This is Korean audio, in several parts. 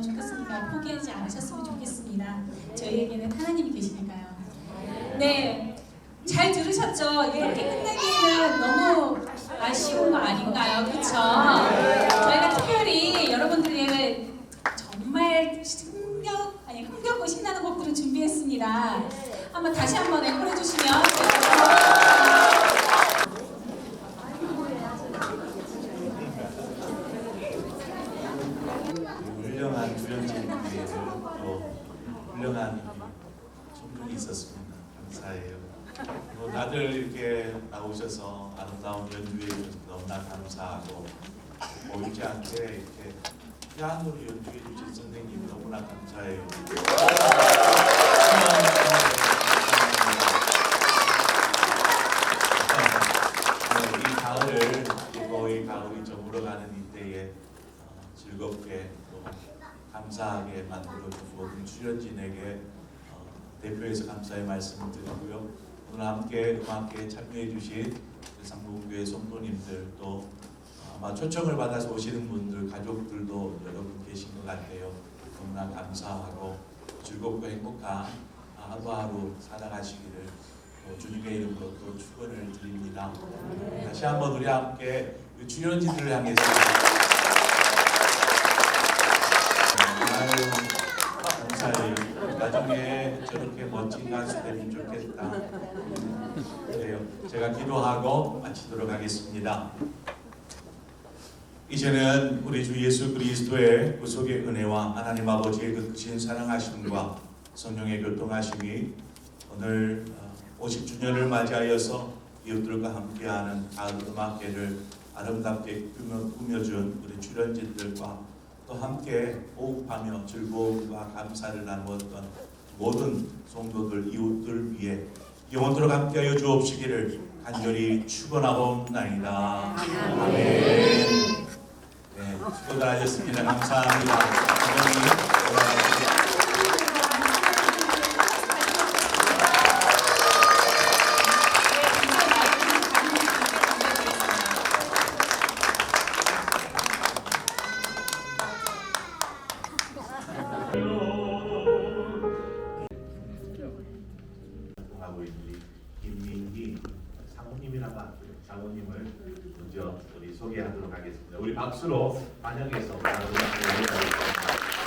하셨으면 좋겠습니다. 포기하지 않으셨으면 좋겠습니다. 저희에게는 하나님이 계시니까요. 네, 잘 들으셨죠? 이렇게 끝내기에는 너무 아쉬운 거 아닌가요? 그렇죠? 저희가 특별히 여러분들의 정말 흥겹 아니 흥겹고 신나는 곡들을 준비했습니다. 한번 다시 한번 앵콜해 주시면 훌륭한 주연진들을 또 훌륭한 충분히 있었습니다. 감사해요. 또 다들 이렇게 나오셔서 아름다운 연주해 주셔서 너무나 감사하고 않게 이렇게 피아노를 연주해 주신 선생님 너무나 감사해요. 네, 이 가을을 거의 가을이 저물어가는 이때에 어, 즐겁게 또 감사하게 만들어준 모든 출연진에게 어, 대표해서 감사의 말씀을 드리고요. 오늘 함께 음악회에 참여해 주신 상봉교회 성도님들 또 아마 초청을 받아서 오시는 분들 가족들도 여러분 계신 것 같아요. 너무나 감사하고 즐겁고 행복한 하루하루 살아가시기를 또 주님의 이름으로 또 축원을 드립니다. 다시 한번 우리 함께 그 출연진들을 향해서 아유 감사해요. 나중에 저렇게 멋진 가수 되면 좋겠다. 그래요. 제가 기도하고 마치도록 하겠습니다. 이제는 우리 주 예수 그리스도의 구속의 은혜와 하나님 아버지의 그 크신 사랑하심과 성령의 교통하심이 오늘 어, 50주년을 맞이하여서 이웃들과 함께하는 가을 음악회를 아름답게 꾸며, 꾸며 준 우리 출연진들과 또 함께 호흡하며 즐거움과 감사를 나누었던 모든 성도들 이웃들 위해 영원토록 함께하여 주옵시기를 간절히 축원하옵나이다. 아멘. 네, 수고들 하셨습니다. 감사합니다. 소개하도록 하겠습니다. 우리 박수로 환영해서 안녕하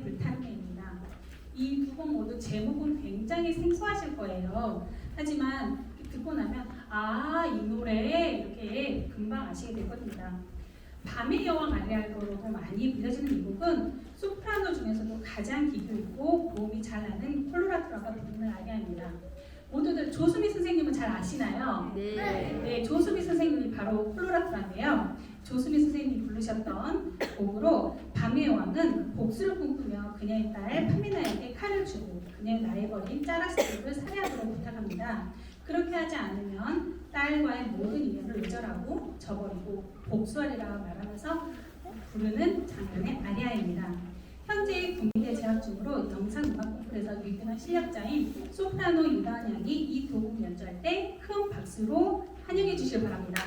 내 마음에 불타는입니다. 이 두 곡 모두 제목은 굉장히 생소하실 거예요. 하지만 듣고 나면 아 이 노래 이렇게 금방 아시게 될 겁니다. 밤의 여왕 아리아로도 많이 불려지는 이 곡은 소프라노 중에서도 가장 기교 있고 고음이 잘 나는 콜로라토라가 부르는 아리아입니다. 모두들 조수미 선생님은 잘 아시나요? 네. 네, 조수미 선생님이 바로 콜로라토라인데요. 조수미 선생님이 부르셨던 곡으로 밤의 여왕은 복수를 꿈꾸며 그녀의 딸 파미나에게 칼을 주고 그녀의 나이버린 짜라스를 살해하도록 부탁합니다. 그렇게 하지 않으면 딸과의 모든 인연을 외절하고 저버리고 복수하리라 말하면서 부르는 장면의 아리아입니다. 현재 국민대 재학 중으로 영상음악 콩쿠르에서 유명한 실력자인 소프라노 유다은 양이 이 두 곡 연주할 때 큰 박수로 환영해 주시길 바랍니다.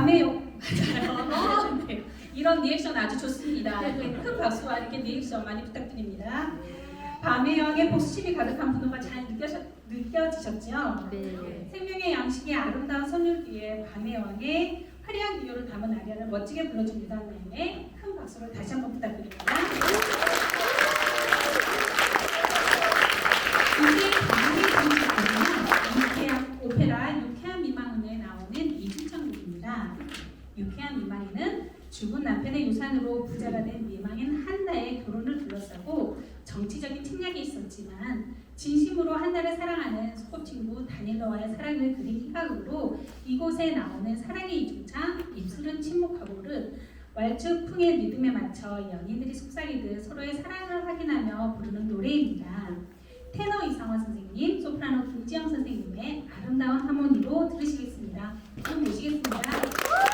맞아요. 네. 이런 리액션 아주 좋습니다. 네, 큰 박수와 이렇게 리액션 많이 부탁드립니다. 밤의 여왕의 복심이 가득한 분노가 잘 느껴져, 느껴지셨죠? 네. 생명의 양식의 아름다운 선율기에 밤의 여왕의 화려한 기호를 담은 아리아를 멋지게 불러줍니다. 네, 큰 박수를 다시 한번 부탁드립니다. 이제 다음에 들으실 곡은요. 유쾌한 오페라 유쾌한 미망원에 나오는 이준천 곡입니다. 유쾌한 미망이는 죽은 남편의 유산으로 부자가 된 미망인 한나의 결혼을 둘러싸고 정치적인 침략이 있었지만 진심으로 한나를 사랑하는 소꿉친구 다닐러와의 사랑을 그린 희각으로 이곳에 나오는 사랑의 이중창 입술은 침묵하고를 왈츠풍의 리듬에 맞춰 연인들이 속삭이듯 서로의 사랑을 확인하며 부르는 노래입니다. 테너 이상화 선생님, 소프라노 김지영 선생님의 아름다운 하모니로 들으시겠습니다. 좀 모시겠습니다.